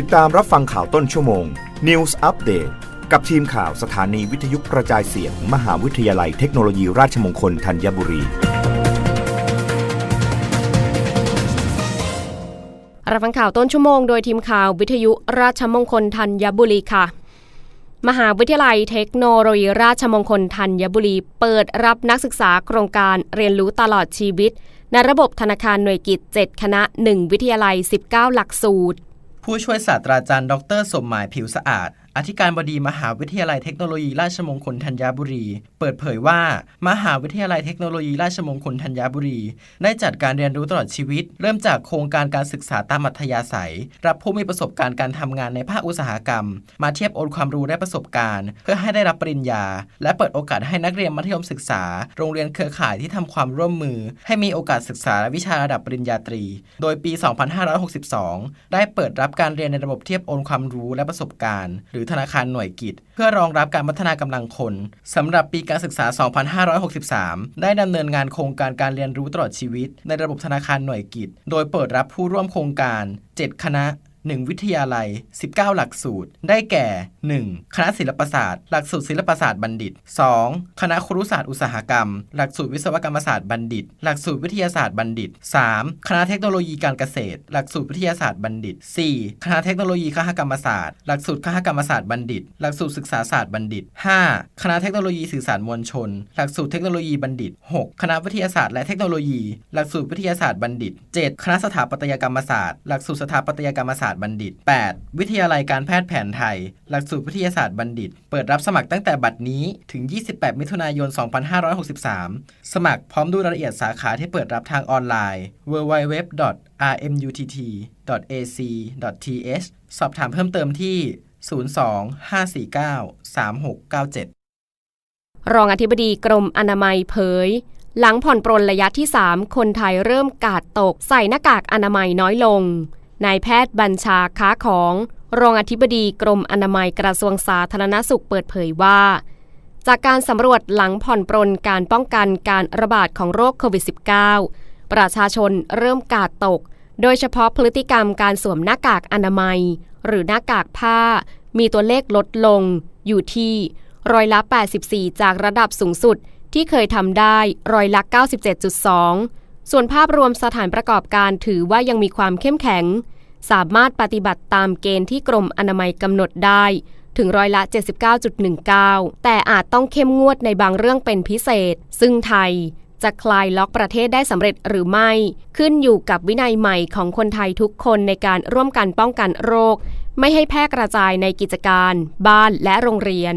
ติดตามรับฟังข่าวต้นชั่วโมง News Update กับทีมข่าวสถานีวิทยุกระจายเสียง มหาวิทยาลัยเทคโนโลยีราชมงคลธัญบุรี รับฟังข่าวต้นชั่วโมงโดยทีมข่าววิทยุราชมงคลธัญบุรีค่ะ มหาวิทยาลัยเทคโนโลยีราชมงคลธัญบุรี เปิดรับนักศึกษาโครงการเรียนรู้ตลอดชีวิต ในระบบธนาคารหน่วยกิจ 7 คณะ 1 วิทยาลัย 19 หลักสูตร ผู้ช่วยศาสตราจารย์ ดร สมหมายผิวสะอาด อธิการบดีมหาวิทยาลัยเทคโนโลยีราชมงคลธัญบุรี เปิดเผยว่า มหาวิทยาลัยเทคโนโลยีราชมงคลธัญบุรี ได้จัดการเรียนรู้ตลอดชีวิต เริ่มจากโครงการการศึกษาตามอัธยาศัย รับผู้มีประสบการณ์การทำงานในภาคอุตสาหกรรม มาเทียบโอนความรู้และประสบการณ์ เพื่อให้ได้รับปริญญา และเปิดโอกาสให้นักเรียนมัธยมศึกษา โรงเรียนเครือข่ายที่ทำความร่วมมือ ให้มีโอกาสศึกษาวิชาระดับปริญญาตรี โดยปี 2562 ได้เปิดรับการเรียนในระบบเทียบโอนความรู้และประสบการณ์ หรือธนาคารหน่วยกิจ เพื่อรองรับการพัฒนากำลังคนสำหรับปีการศึกษา 2563 ได้ดำเนินงานโครงการการเรียนรู้ตลอดชีวิต ในระบบธนาคารหน่วยกิจ โดยเปิดรับผู้ร่วมโครงการ 7 คณะ 1 วิทยาลัย 19 หลักสูตร ได้แก่ 1. คณะศิลปศาสตร์ หลักสูตรศิลปศาสตร์บัณฑิต 2. คณะครุศาสตร์อุตสาหกรรม หลักสูตรวิศวกรรมศาสตร์บัณฑิต หลักสูตรวิทยาศาสตร์บัณฑิต 3. คณะเทคโนโลยีการเกษตร หลักสูตรวิทยาศาสตร์บัณฑิต 4. คณะเทคโนโลยีคหกรรมศาสตร์ หลักสูตรคหกรรมศาสตร์บัณฑิต หลักสูตรศึกษาศาสตร์บัณฑิต 5. คณะเทคโนโลยีสื่อสารมวลชน หลักสูตรเทคโนโลยีบัณฑิต 6. คณะวิทยาศาสตร์และเทคโนโลยี หลักสูตรวิทยาศาสตร์บัณฑิต 7. คณะสถาปัตยกรรมศาสตร์ หลักสูตรสถาปัตยกรรมศาสตร์บัณฑิต 8. วิทยาลัยการแพทย์แผนไทย หลักสูตรวิทยาศาสตร์บัณฑิต เปิดรับสมัครตั้งแต่บัดนี้ถึง 28 มิถุนายน 2563 สมัครพร้อมดูรายละเอียดสาขาที่เปิดรับทางออนไลน์ www.rmutt.ac.th สอบถามเพิ่มเติมที่ 02-549-3697 รองอธิบดีกรมอนามัยเผยหลังผ่อนปรนระยะที่ 3 คนไทยเริ่มกาดตกใส่หน้ากากอนามัยน้อยลง นายแพทย์บัญชาค้าของ รองอธิบดีกรมอนามัยกระทรวงสาธารณสุขเปิดเผยว่า จากการสำรวจหลังผ่อนปรนการป้องกันการระบาดของโรคโควิด -19 ประชาชนเริ่มกาดตก โดยเฉพาะพฤติกรรมการสวมหน้ากากอนามัย หรือหน้ากากผ้า มีตัวเลขลดลง อยู่ที่ร้อยละ 84 จากระดับสูงสุดที่เคยทำได้ร้อยละ 97.2 ส่วนภาพรวมสถานประกอบการถือว่ายังมีความเข้มแข็ง สามารถปฏิบัติตามเกณฑ์ที่กรมอนามัยกำหนดได้ถึงร้อยละ 79.19 แต่อาจต้องเข้มงวดในบางเรื่องเป็นพิเศษ ซึ่งไทยจะคลายล็อกประเทศได้สำเร็จหรือไม่ ขึ้นอยู่กับวินัยใหม่ของคนไทยทุกคนในการร่วมกันป้องกันโรค ไม่ให้แพร่กระจายในกิจการ บ้านและโรงเรียน